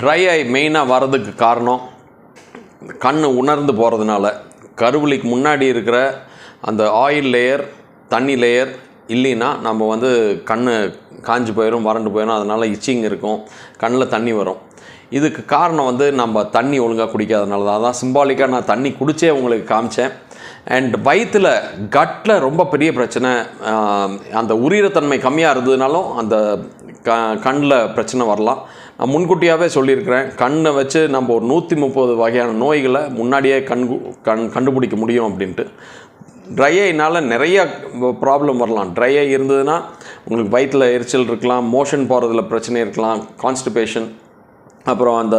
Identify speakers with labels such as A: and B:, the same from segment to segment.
A: Try ஐ மெயினாக வர்றதுக்கு காரணம் கண் உணர்ந்து போகிறதுனால கருவலிக்கு முன்னாடி இருக்கிற அந்த ஆயில் லேயர் தண்ணி லேயர் இல்லைன்னா நம்ம வந்து கண் காஞ்சி போயிடும் வறண்டு போயிடும் அதனால் இச்சிங் இருக்கும் கண்ணில் தண்ணி வரும். இதுக்கு காரணம் வந்து நம்ம தண்ணி ஒழுங்காக குடிக்காதனால தான். அதான் சிம்பாலிக்காக நான் தண்ணி குடித்தே உங்களுக்கு காமிச்சேன். அண்ட் வயிற்றில் கட்டில் ரொம்ப பெரிய பிரச்சனை அந்த உரிரத்தன்மை கம்மியாக இருந்ததுனாலும் அந்த க கண்ணில் பிரச்சனை வரலாம். நான் முன்கூட்டியாகவே சொல்லியிருக்கிறேன் கண்ணை வச்சு நம்ம ஒரு நூற்றி முப்பது வகையான நோய்களை முன்னாடியே கண் கண் கண்டுபிடிக்க முடியும் அப்படின்ட்டு. ட்ரை ஐனால் நிறையா ப்ராப்ளம் வரலாம். ட்ரை ஐ இருந்ததுன்னா உங்களுக்கு வயிற்றில் எரிச்சல் இருக்கலாம் மோஷன் போகிறதுல பிரச்சனை இருக்கலாம் கான்ஸ்டிபேஷன் அப்புறம் அந்த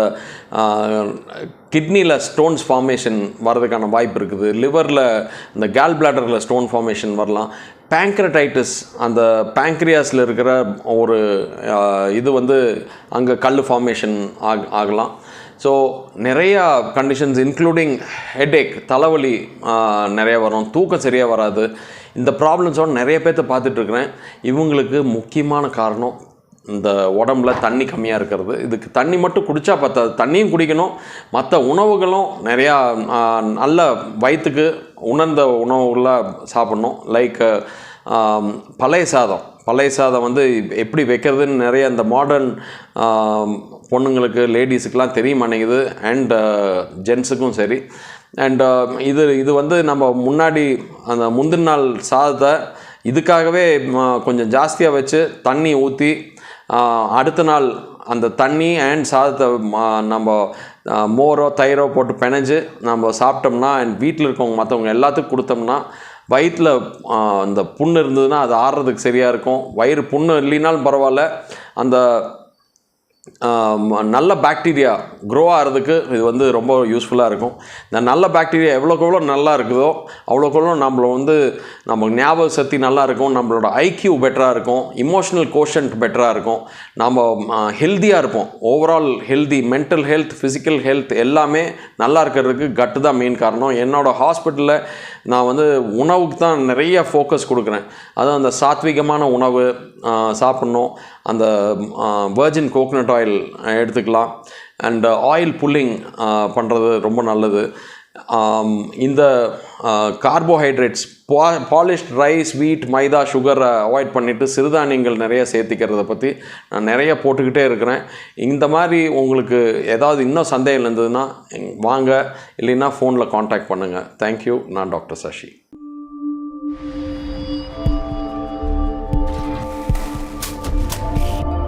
A: கிட்னியில் ஸ்டோன்ஸ் ஃபார்மேஷன் வர்றதுக்கான வாய்ப்பு இருக்குது. லிவரில் இந்த கேல் பிளாடரில் ஸ்டோன் ஃபார்மேஷன் வரலாம். பேங்க்ரடைட்டிஸ் அந்த பேங்க்ரியாஸில் இருக்கிற ஒரு இது வந்து அங்கே கல் ஃபார்மேஷன் ஆக ஆகலாம். ஸோ நிறையா கண்டிஷன்ஸ் இன்க்ளூடிங் ஹெடேக் தலைவலி நிறைய வரும். தூக்கம் சரியாக வராது. இந்த ப்ராப்ளம்ஸோட நிறைய பேர்த்த பார்த்துட்ருக்குறேன் இவங்களுக்கு முக்கியமான காரணம் இந்த உடம்புல தண்ணி கம்மியாக இருக்கிறது. இதுக்கு தண்ணி மட்டும் குடித்தா பத்தாது. தண்ணியும் குடிக்கணும். மற்ற உணவுகளும் நிறையா நல்ல வயிற்றுக்கு உணர்ந்த உணவுகளாக சாப்பிட்ணும். லைக் பழைய சாதம். பழைய சாதம் வந்து எப்படி வைக்கிறதுன்னு நிறைய இந்த மாடர்ன் பொண்ணுங்களுக்கு லேடிஸுக்கெலாம் தெரிய மாட்டேங்குது. அண்ட் ஜென்ஸுக்கும் uh, சரி. அண்ட் uh, இது இது வந்து நம்ம முன்னாடி அந்த முந்தின நாள் சாதத்தை இதுக்காகவே கொஞ்சம் ஜாஸ்தியாக வச்சு தண்ணி ஊற்றி அடுத்த நாள் அந்த தண்ணி அண்ட் சாதத்தை நம்ம மோரோ தயிரோ போட்டு பிணைஞ்சு நம்ம சாப்பிட்டோம்னா அண்ட் வீட்டில் இருக்கவங்க மற்றவங்க எல்லாத்துக்கும் கொடுத்தோம்னா வயிற்றில் அந்த புண்ணு இருந்ததுன்னா அது ஆடுறதுக்கு சரியாக இருக்கும். வயிறு புண்ணு இல்லைனாலும் பரவாயில்ல. அந்த நல்ல பாக்டீரியா க்ரோ ஆகிறதுக்கு இது வந்து ரொம்ப யூஸ்ஃபுல்லாக இருக்கும். இந்த நல்ல பாக்டீரியா எவ்வளோக்கு எவ்வளோ நல்லா இருக்குதோ அவ்வளோக்கு எவ்வளோ நம்மள வந்து நம்ம ஞாபக சக்தி நல்லா இருக்கும் நம்மளோட ஐக்யூ பெட்டராக இருக்கும் இமோஷனல் கோஷன்ட் பெட்டராக இருக்கும் நம்ம ஹெல்த்தியாக இருப்போம். Overall healthy mental health physical health எல்லாமே நல்லா இருக்கிறதுக்கு கட்டு தான் மெயின் காரணம். என்னோடய ஹாஸ்பிட்டலில் நான் வந்து உணவுக்கு தான் நிறைய ஃபோக்கஸ் கொடுக்குறேன். அதுவும் அந்த சாத்விகமான உணவு சாப்பிட்ணும். அந்த வேர்ஜின் கோகனட் ஆயில் எடுத்துக்கலாம். அண்ட் ஆயில் புல்லிங் பண்ணுறது ரொம்ப நல்லது. Um, இந்த கார்போஹைட்ரேட்ஸ் பா பாலிஷ்ட் ரைஸ் வீட் மைதா சுகரை அவாய்ட் பண்ணிவிட்டு சிறுதானியங்கள் நிறைய சேர்த்திக்கிறத பற்றி நான் நிறைய போட்டுக்கிட்டே இருக்கிறேன். இந்த மாதிரி உங்களுக்கு ஏதாவது இன்னும் சந்தேகம் இருந்ததுன்னா வாங்க இல்லைன்னா ஃபோனில் காண்டாக்ட் பண்ணுங்கள் தேங்க்யூ நான் டாக்டர் சஷி